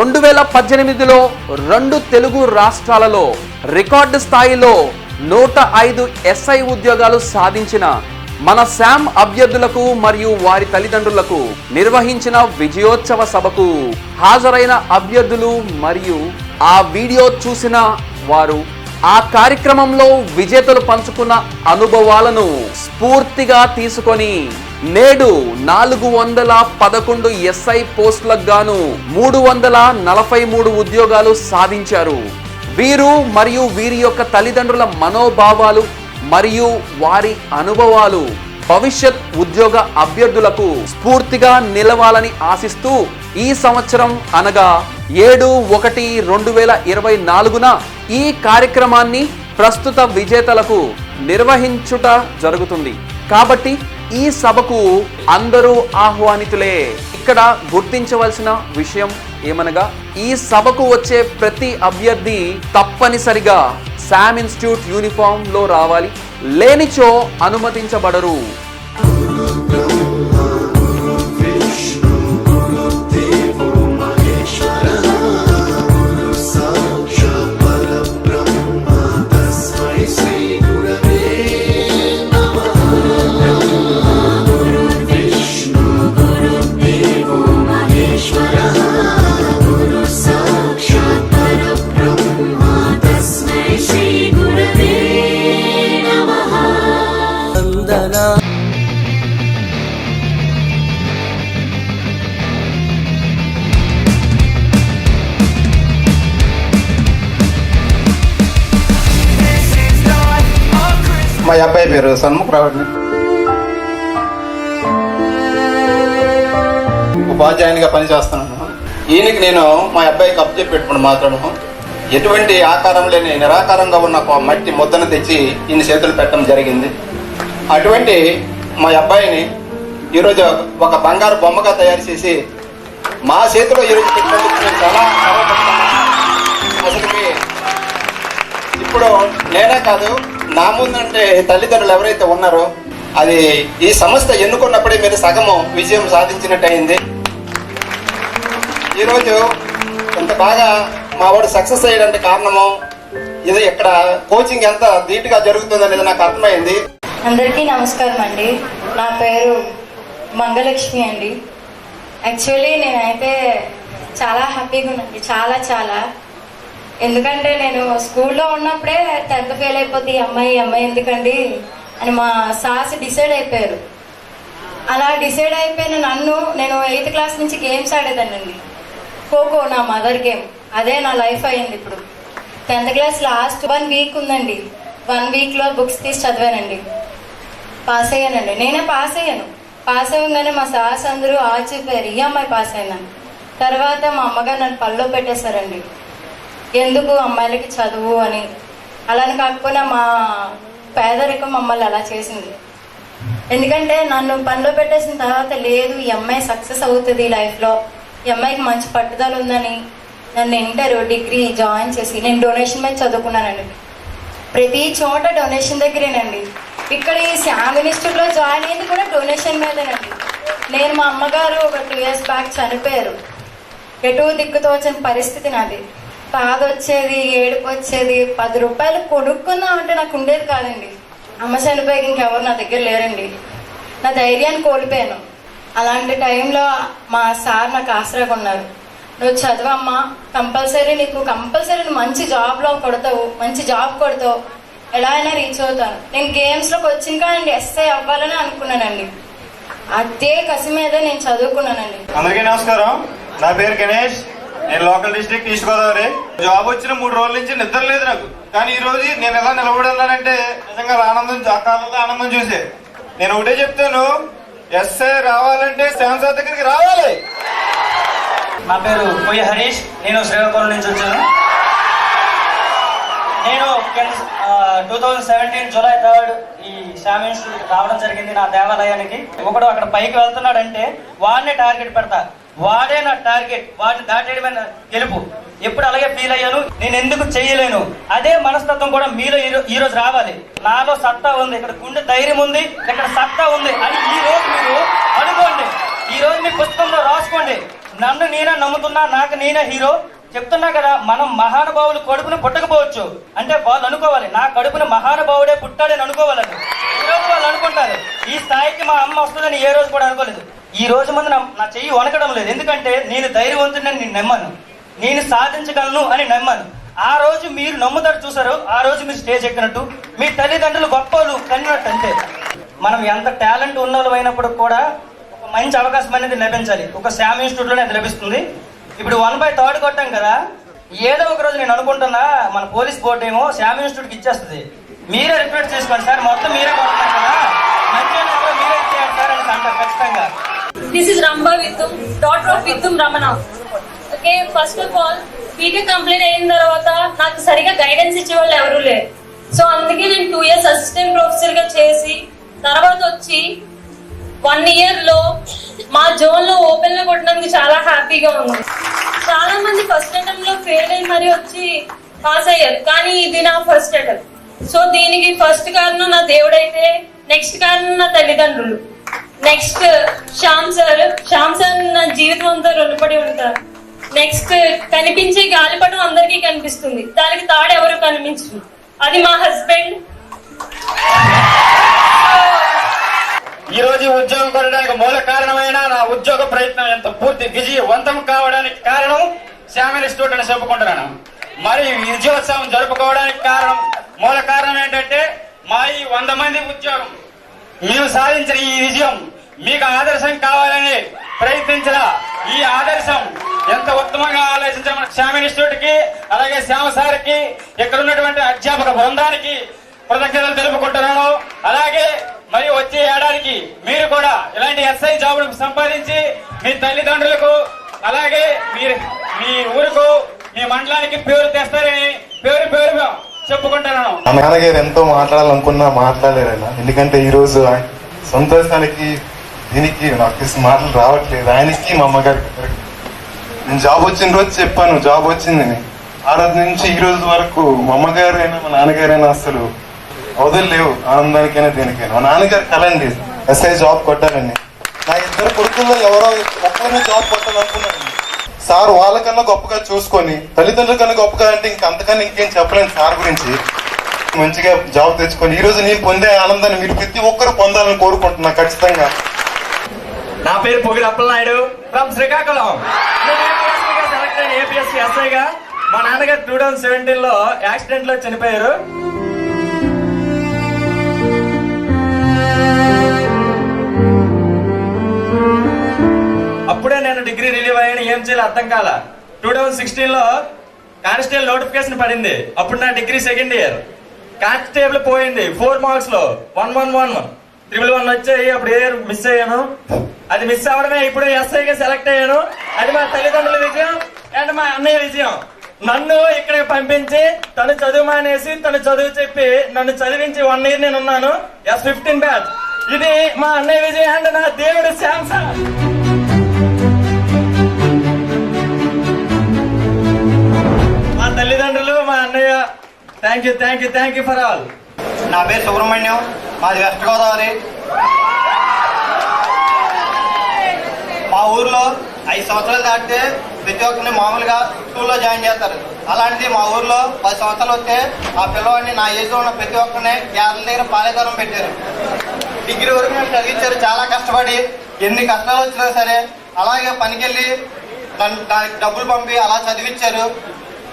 రెండు వేల పద్దెనిమిదిలో రెండు తెలుగు రాష్ట్రాలలో రికార్డు స్థాయిలో నూట ఐదు ఎస్ఐ ఉద్యోగాలు సాధించిన మన శామ్ అభ్యర్థులకు మరియు వారి తల్లిదండ్రులకు నిర్వహించిన విజయోత్సవ సభకు హాజరైన అభ్యర్థులు మరియు ఆ వీడియో చూసిన వారు ఆ కార్యక్రమంలో విజేతలు పంచుకున్న అనుభవాలను స్ఫూర్తిగా తీసుకొని నేడు నాలుగు వందల పదకొండు ఎస్ఐ పోస్టులకు గాను మూడు వందల నలభై మూడు ఉద్యోగాలు సాధించారు. వీరు మరియు వీరి యొక్క తల్లిదండ్రుల మనోభావాలు మరియు వారి అనుభవాలు భవిష్యత్ ఉద్యోగ అభ్యర్థులకు స్ఫూర్తిగా నిలవాలని ఆశిస్తూ ఈ సంవత్సరం అనగా ఏడు ఒకటి రెండు వేల ఇరవై నాలుగున ఈ కార్యక్రమాన్ని ప్రస్తుత విజేతలకు నిర్వహించుట జరుగుతుంది. కాబట్టి ఈ సభకు అందరూ ఆహ్వానితులే. ఇక్కడ గుర్తించవలసిన విషయం ఏమనగా ఈ సభకు వచ్చే ప్రతి అభ్యర్థి తప్పనిసరిగా శామ్ ఇన్స్టిట్యూట్ యూనిఫామ్లో రావాలి. లేనిచో అనుమతించబడరు. మా అబ్బాయి పేరు సన్ముఖరావు రావుని ఉపాధ్యాయునిగా పనిచేస్తున్నాను. ఈయనకి నేను మా అబ్బాయికి అప్పచెప్పి పెట్టుకుని మాత్రము ఎటువంటి ఆకారం లేని నిరాకారంగా ఉన్న ఒక మట్టి ముద్దను తెచ్చి ఈయన చేతులు పెట్టడం జరిగింది. అటువంటి మా అబ్బాయిని ఈరోజు ఒక బంగారు బొమ్మగా తయారు చేసి మా చేతిలో ఈరోజు పెట్టినందుకు చాలా గర్వపడుతున్నాను. అసలుకి ఇప్పుడు నేనే కాదు నా ముందంటే తల్లిదండ్రులు ఎవరైతే ఉన్నారో అది ఈ సంస్థ ఎన్నుకున్నప్పుడే మీరు సగము విజయం సాధించినట్టు అయింది ఈరోజు ఇంత బాగా మా వాడు సక్సెస్ అయ్యడానికి కారణము ఇది ఇక్కడ కోచింగ్ ఎంత ధీటుగా జరుగుతుందో అనేది నాకు అర్థమైంది. అందరికీ నమస్కారం అండి. నా పేరు మంగలక్ష్మి అండి. యాక్చువల్లీ నేనైతే చాలా హ్యాపీగా ఉన్నాను చాలా చాలా. ఎందుకంటే నేను స్కూల్లో ఉన్నప్పుడే టెన్త్ ఫెయిల్ అయిపోతే ఈ అమ్మాయి అమ్మాయి ఎందుకండి అని మా సాస్ డిసైడ్ అయిపోయారు. అలా డిసైడ్ అయిపోయిన నన్ను నేను ఎయిత్ క్లాస్ నుంచి గేమ్స్ ఆడేదానండి ఖోఖో నా మదర్ గేమ్. అదే నా లైఫ్ అయింది ఇప్పుడు. Tenth class last one week ఉందండి. వన్ వీక్లో బుక్స్ తీసి చదివానండి. పాస్ అయ్యానండి. నేనే పాస్ అయ్యాను. పాస్ అవ్వగానే మా సార్స్ అందరూ ఆచిపోయారు ఈ అమ్మాయి పాస్ అయినాను తర్వాత మా అమ్మగారు నన్ను పనిలో పెట్టేశారండి. ఎందుకు అమ్మాయిలకి చదువు అని? అలానే కాకపోయినా మా పేదరికం మమ్మల్ని అలా చేసింది. ఎందుకంటే నన్ను పనిలో పెట్టేసిన తర్వాత లేదు ఈ అమ్మాయి సక్సెస్ అవుతుంది లైఫ్లో. ఈ అమ్మాయికి మంచి పట్టుదల ఉందని నన్ను ఇంటర్ డిగ్రీ జాయిన్ చేసి నేను డొనేషన్ మీద చదువుకున్నానండి. ప్రతి చోట డొనేషన్ దగ్గరేనండి. ఇక్కడ ఈ శ్యామ్ ఇన్స్టిట్యూట్లో జాయిన్ అయింది కూడా డొనేషన్ మీదేనండి. నేను మా అమ్మగారు ఒక టూ ఇయర్స్ బ్యాక్ చనిపోయారు. ఎటు దిక్కుతోచని పరిస్థితి నాది. బాధ వచ్చేది ఏడుపు వచ్చేది పది రూపాయలు కొనుక్కుందాం అంటే నాకు ఉండేది కాదండి. అమ్మ చనిపోయి ఇంకెవరు నా దగ్గర లేరండి. నా ధైర్యాన్ని కోల్పోయాను. అలాంటి టైంలో మా సార్ నాకు ఆసరాగా ఉన్నారు నువ్వు చదవమ్మా కంపల్సరీ నీకు కంపల్సరీ నువ్వు మంచి జాబ్లో కొడతావు మంచి జాబ్ కొడతావు. ఎలా అయినా రీచ్ అవుతాను. నేను గేమ్స్లోకి వచ్చిన కానీ ఎస్ఐ అవ్వాలని అనుకున్నానండి. అదే కసి మీద నేను చదువుకున్నానండి. అందరికీ నమస్కారం. నా పేరు గణేష్. నేను local district east Godavari. Job వచ్చిన మూడు రోజుల నుంచి నిద్ర లేదు నాకు. కానీ ఈ రోజు నేను ఎలా నిలబడాలంటే నిజంగా ఆనందం ఆ కాలంలో ఆనందం చూసే. నేను ఒకటే చెప్తాను ఎస్ఐ రావాలంటే శాంసా దగ్గరికి రావాలి. నా పేరు కొయ్య హరీష్ నేను శ్రీకాకుళం నుంచి వచ్చాను. నేను two thousand seventeen July third ఈ శామ్ ఇన్స్టిట్యూట్ రావడం జరిగింది నా దేవాలయానికి. ఒకడు అక్కడ పైకి వెళ్తున్నాడంటే వాడిని టార్గెట్ పెడతా. వాడే నా టార్గెట్. వాడిని దాటేయడమే నా గెలుపు. ఎప్పుడు అలాగే ఫీల్ అయ్యాను? నేను ఎందుకు చేయలేను? అదే మనస్తత్వం కూడా మీలో ఈ రోజు రావాలి. నాలో సత్తా ఉంది. ఇక్కడ గుండె ధైర్యం ఉంది. ఇక్కడ సత్తా ఉంది. అని ఈ రోజు మీరు అనుకోండి. ఈ రోజు మీ పుస్తకంలో రాసుకోండి. నన్ను నేనే నమ్ముతున్నా నాకు నేనే హీరో. చెప్తున్నా కదా మనం మహానుభావులు కడుపును పుట్టకపోవచ్చు. అంటే వాళ్ళు అనుకోవాలి నా కడుపున మహానుభావుడే పుట్టాడని అనుకోవాలని ఈ రోజు వాళ్ళు అనుకుంటారు ఈ స్థాయికి మా అమ్మ వస్తుందని ఏ రోజు కూడా అనుకోలేదు. ఈ రోజు ముందు నా- చెయ్యి వనకడం లేదు. ఎందుకంటే నేను ధైర్యవంతుడని నేను నమ్మాను. నేను సాధించగలను అని నమ్మాను. ఆ రోజు మీరు నమ్ముతారు చూసారు. ఆ రోజు మీరు స్టేజ్ ఎక్కినట్టు. మీ తల్లిదండ్రులు గొప్పలు కన్నట్టు అంతే. మనం ఎంత టాలెంట్ ఉన్న అయినప్పుడు కూడా ఒక మంచి అవకాశం అనేది లభించాలి. ఒక శామ్ ఇన్స్టిట్యూట్లోనే అది లభిస్తుంది. ఇప్పుడు వన్ బై థర్డ్ కొట్టాం కదా. ఏదో ఒక రోజు నేను అనుకుంటున్నా మన పోలీస్ బోర్డు ఏమో శామ్ ఇన్స్టిట్యూట్కి ఇచ్చేస్తుంది. మీరే రిక్వెస్ట్ చేసుకోండి. సార్ మొత్తం మీరే కొడుతున్నారు కదా మంచి కూడా మీరే ఇచ్చేయండి సార్ అని అంటారు ఖచ్చితంగా this is Ramba Vidum, daughter of Vidum Ramana okay first of all BTech complete అయిన తర్వాత నాకు సరిగా గైడెన్స్ ఇచ్చే వాళ్ళు లేరు. సో అందుకే నేను టూ ఇయర్స్ అసిస్టెంట్ ప్రొఫెసర్గా చేసి తర్వాత వచ్చి వన్ ఇయర్లో మా జోన్లో ఓపెన్లో కొట్టడానికి చాలా హ్యాపీగా ఉంది. చాలా మంది ఫస్ట్ అటెంప్ట్లో ఫెయిల్ అయ్యి మరి వచ్చి పాస్ అయ్యారు. కానీ ఇది నా ఫస్ట్ అటెంప్ట్ సో దీనికి ఫస్ట్ కారణం నా దేవుడైతే నెక్స్ట్ కారణం నా తల్లిదండ్రులు. Next Shyam sir Shyam sir నా జీవితం అంతా రుణపడి ఉంటారు. నెక్స్ట్ కనిపించే గాలిపటం అందరికీ కనిపిస్తుంది. దానికి తాడు ఎవరు కనిపించరు? అది మా హస్బెండ్ ఈ రోజు ఉద్యోగం కొనడానికి మూల కారణమైన నా ఉద్యోగ ప్రయత్నం ఎంత పూర్తి విజయవంతం కావడానికి కారణం శ్యామిలి ఇన్స్టిట్యూట్ అని చెప్పుకుంటున్నాను. మరి విజయోత్సవం జరుపుకోవడానికి కారణం మూల కారణం ఏంటంటే మా ఈ వంద మంది ఉద్యోగం. మేము సాధించిన ఈ విజయం మీకు ఆదర్శం కావాలని ప్రయత్నించిన ఈ ఆదర్శం ఎంత ఉత్తమంగా ఆలోచించిన శ్యామ ఇన్స్టిట్యూట్కి అలాగే శ్యామ సార్కి ఇక్కడ ఉన్నటువంటి అధ్యాపక బృందానికి కృతజ్ఞతలు తెలుపుకుంటున్నాను. అలాగే మరి వచ్చే ఏడాదికి మీరు కూడా ఇలాంటి ఎస్ఐ జాబులు సంపాదించి మీ తల్లిదండ్రులకు అలాగే మీరు మీ ఊరుకు మీ మండలానికి పేరు తెస్తారని పేరు పేరు చెప్పుకుంటాను. మా నాన్నగారు ఎంతో మాట్లాడాలనుకున్నా మాట్లాడలేరు ఎందుకంటే ఈ రోజు ఆయన సంతోషానికి దీనికి నాకు మాటలు రావట్లేదు. ఆయనకి మా అమ్మగారికి నేను జాబ్ వచ్చిన రోజు చెప్పాను జాబ్ వచ్చిందని ఆ రోజు నుంచి ఈ రోజు వరకు మా అమ్మగారైనా మా నాన్నగారైనా అసలు వదలలేవు ఆనందానికైనా దేనికైనా. మా నాన్నగారు కలండి. ఎస్ఐ జాబ్ కొట్టాలని నా ఇద్దరు కొడుకుల్లో ఎవరో ఒక్కరిని జాబ్ కొట్టాలనుకున్నాను సార్ వాళ్ళకన్నా గొప్పగా చూసుకొని తల్లిదండ్రుల కన్నా గొప్పగా అంటే ఇంక అంతకన్నా ఇంకేం చెప్పలేను సార్ గురించి. మంచిగా జాబ్ తెచ్చుకొని ఈ రోజు నేను పొందే ఆనందాన్ని మీరు ప్రతి ఒక్కరు పొందాలని కోరుకుంటున్నా ఖచ్చితంగా. నా పేరు పొగిడి అప్పలనాయుడు ఫ్రమ్ శ్రీకాకుళం. ఏపీఎస్సీ ఎస్ఐగా మా నాన్నగారు టూ థౌసండ్ సెవెంటీన్లో యాక్సిడెంట్లో చనిపోయారు. నేను ఏం చేయాలి అర్థం కాల. టూ థౌజండ్ సిక్స్టీన్లో కానిస్టేబుల్ నోటిఫికేషన్ పడింది. అప్పుడు నా డిగ్రీ సెకండ్ ఇయర్. కానిస్టేబుల్ పోయింది. Four మార్క్స్లో. One one one. Triple one వచ్చాయి అప్పుడు ఏ మిస్ అయ్యాను? అది మిస్ అవడమే ఇప్పుడు ఎస్ఐగా సెలెక్ట్ అయ్యాను. అది మా తల్లిదండ్రుల విజయం అండ్ మా అన్నయ్య విజయం. నన్ను ఇక్కడికి పంపించి తను చదువు మానేసి తను చదువు చెప్పి నన్ను చదివించి వన్ ఇయర్ నేను ఉన్నాను. ఎస్ ఫిఫ్టీన్ బ్యాచ్ ఇది మా అన్నయ్య విజయం అండ్ నా దేవుడు శ్యామ్ మా అన్నయ్య. Thank you thank you thank you for all నా పేరు సుబ్రహ్మణ్యం. మాది వెస్ట్ గోదావరి. మా ఊర్లో ఐదు సంవత్సరాలు దాటితే ప్రతి ఒక్కరిని మామూలుగా స్కూల్లో జాయిన్ చేస్తారు. అలాంటిది మా ఊర్లో పది సంవత్సరాలు వస్తే ఆ పిల్లవాడిని నా ఏజ్లో ఉన్న ప్రతి ఒక్కరిని కేరళ దగ్గర పాలేదారం పెట్టారు. డిగ్రీ వరకు మేము చదివించారు. చాలా కష్టపడి ఎన్ని కష్టాలు వచ్చినా సరే అలాగే పనికెళ్ళి దానికి డబ్బులు పంపి అలా చదివించారు.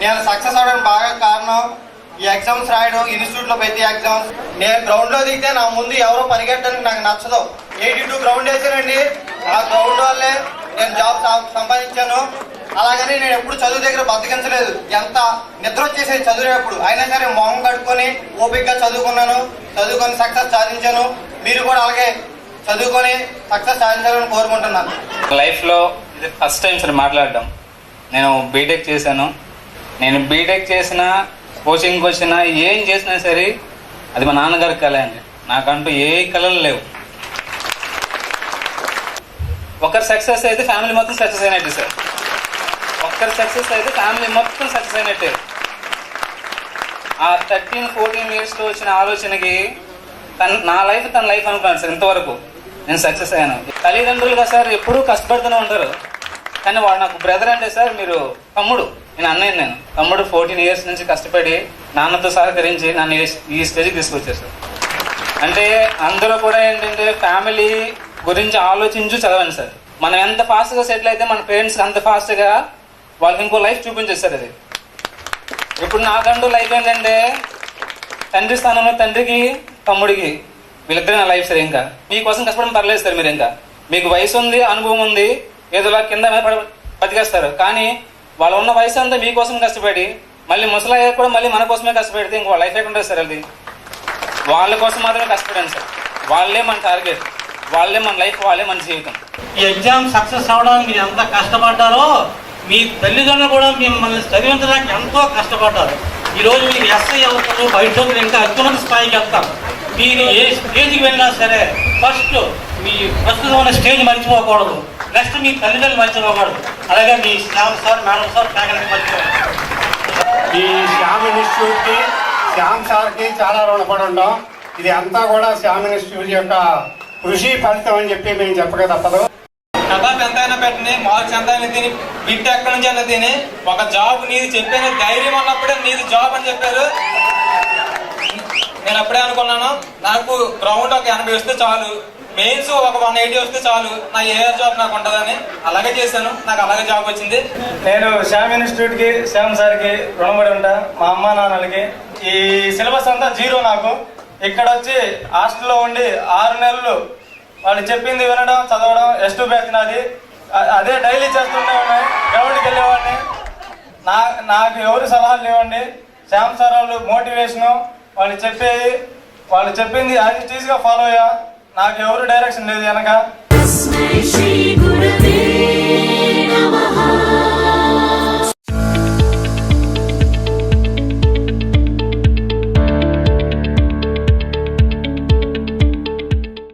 నేను సక్సెస్ అవడానికి బాగా కారణం ఈ ఎగ్జామ్స్ రాయడం ఇన్స్టిట్యూట్లో ప్రతి ఎగ్జామ్స్ నేను గ్రౌండ్లో దిగితే నా ముందు ఎవరో పరిగెట్టడానికి నాకు నచ్చదు. ఎయిటీ టూ గ్రౌండ్ వేసానండి ఆ గ్రౌండ్ వల్లే నేను జాబ్ సంపాదించాను. అలాగని నేను ఎప్పుడు చదువు దగ్గర బతికించలేదు ఎంత నిద్ర వచ్చేసేది చదివేటప్పుడు. అయినా సరే మొహం కట్టుకొని ఓపికగా చదువుకున్నాను. చదువుకొని సక్సెస్ సాధించాను. మీరు కూడా అలాగే చదువుకొని సక్సెస్ సాధించాలని కోరుకుంటున్నాను. లైఫ్లో ఇది ఫస్ట్ టైం సరే మాట్లాడడం. నేను బీటెక్ చేశాను. నేను బీటెక్ చేసిన కోచింగ్కి వచ్చినా ఏం చేసినా సరే అది మా నాన్నగారి కళ అండి. నాకంటూ ఏ కళలు లేవు. ఒకరి సక్సెస్ అయితే ఫ్యామిలీ మొత్తం సక్సెస్ అయినట్టు సార్. ఒక్కరి సక్సెస్ అయితే ఫ్యామిలీ మొత్తం సక్సెస్ అయినట్టే. ఆ థర్టీన్ ఫోర్టీన్ ఇయర్స్లో వచ్చిన ఆలోచనకి తన నా లైఫ్ తన లైఫ్ అనుకున్నాను సార్ ఇంతవరకు. నేను సక్సెస్ అయ్యాను. తల్లిదండ్రులుగా సార్ ఎప్పుడూ కష్టపడుతూనే ఉంటారు. కానీ వాడు నాకు బ్రదర్ అంటే సార్ మీరు తమ్ముడు. నేను అన్నయ్య నేను. తమ్ముడు ఫోర్టీన్ ఇయర్స్ నుంచి కష్టపడి నాన్నతో సహకరించి నన్ను ఈ- స్టేజ్కి తీసుకొచ్చారు. సార్ అంటే అందులో కూడా ఏంటంటే ఫ్యామిలీ గురించి ఆలోచించు చదవండి సార్. మనం ఎంత ఫాస్ట్గా సెటిల్ అయితే మన పేరెంట్స్కి అంత ఫాస్ట్గా వాళ్ళకి ఇంకో లైఫ్ చూపించేస్తారు అది. ఇప్పుడు నాకంటూ లైఫ్ ఏంటంటే తండ్రి స్థానంలో తండ్రికి తమ్ముడికి వీళ్ళిద్దరు నా లైఫ్ సార్ ఇంకా. మీకోసం కష్టపడడం పర్లేదు సార్ మీరు ఇంకా. మీకు వయసు ఉంది అనుభవం ఉంది ఏదోలా కింద మీద పడ బతికేస్తారు. కానీ వాళ్ళు ఉన్న వయసు అంతా మీకోసం కష్టపడి మళ్ళీ ముసలయ్యాక కూడా మళ్ళీ మన కోసమే కష్టపెడితే ఇంకో లైఫ్ ఎక్కడ ఉంటుంది సార్ అది? వాళ్ళ కోసం మాత్రమే కష్టపడండి సార్. వాళ్ళే మన టార్గెట్ వాళ్ళే మన లైఫ్ వాళ్ళే మన జీవితం. ఈ ఎగ్జామ్ సక్సెస్ అవడానికి మీరు ఎంత కష్టపడ్డారో మీ తల్లిదండ్రులు కూడా మిమ్మల్ని చదివించడానికి ఎంతో కష్టపడ్డారు. ఈరోజు రోజు మీరు ఎస్ఐ అవుతారు భవిష్యత్తులో ఇంకా అత్యున్నత స్థాయికి వెళ్తారు మీరు ఏ స్టేజ్కి వెళ్ళినా సరే ఫస్ట్ మీ ప్రస్తుతం ఉన్న స్టేజ్ మర్చిపోకూడదు. నెక్స్ట్ మీ తల్లిదండ్రులు మర్చిపోకూడదు. అలాగే మీ Shyam sir madam sir faculty ఈ శ్యామ్ ఇన్స్టిట్యూట్కి శ్యామ్ సార్కి చాలా రుణపడి ఉంటాం ఇది అంతా కూడా శ్యామ్ ఇన్స్టిట్యూట్ యొక్క కృషి ఫలితం అని చెప్పి మేము చెప్పక తప్పదు. కబాబ్ ఎంతైనా పెట్టని మార్క్స్ ఎంతైనా తిని బిట్ ఎక్కడి నుంచి అయినా తిని ఒక జాబ్ నీది చెప్పిన ధైర్యం ఉన్నప్పుడే నీది జాబ్ అని చెప్పారు. నేను అప్పుడే అనుకున్నాను నాకు గ్రౌండ్ ఒక ఎనభై వస్తే చాలు. మెయిన్స్ ఒక వన్ ఎయిటీ వస్తే చాలు. నా ఏ జాబ్ నాకు ఉంటుందని అలాగే చేశాను. నాకు అలాగే జాబ్ వచ్చింది. నేను శ్యామ్ ఇన్స్టిట్యూట్కి శ్యామ్ సార్కి రుణపడి ఉంటా. మా అమ్మ నాన్నలకి. ఈ సిలబస్ అంతా జీరో నాకు. ఇక్కడ వచ్చి హాస్టల్లో ఉండి ఆరు నెలలు వాళ్ళు చెప్పింది వినడం చదవడం ఎస్ టూ బ్యాచ్ నాది. అదే డైలీ చేస్తుండేవాడిని గ్రౌండ్కి వెళ్ళేవాడిని. నా నాకు ఎవరు సలహాలు లేవండి. శ్యామ్ సార్ వాళ్ళు మోటివేషను వాళ్ళు చెప్పేది వాళ్ళు చెప్పింది యాజ్ ఇట్ ఫాలో అయ్యా. నాకు ఎవరు డైరెక్షన్ లేదు వెనక.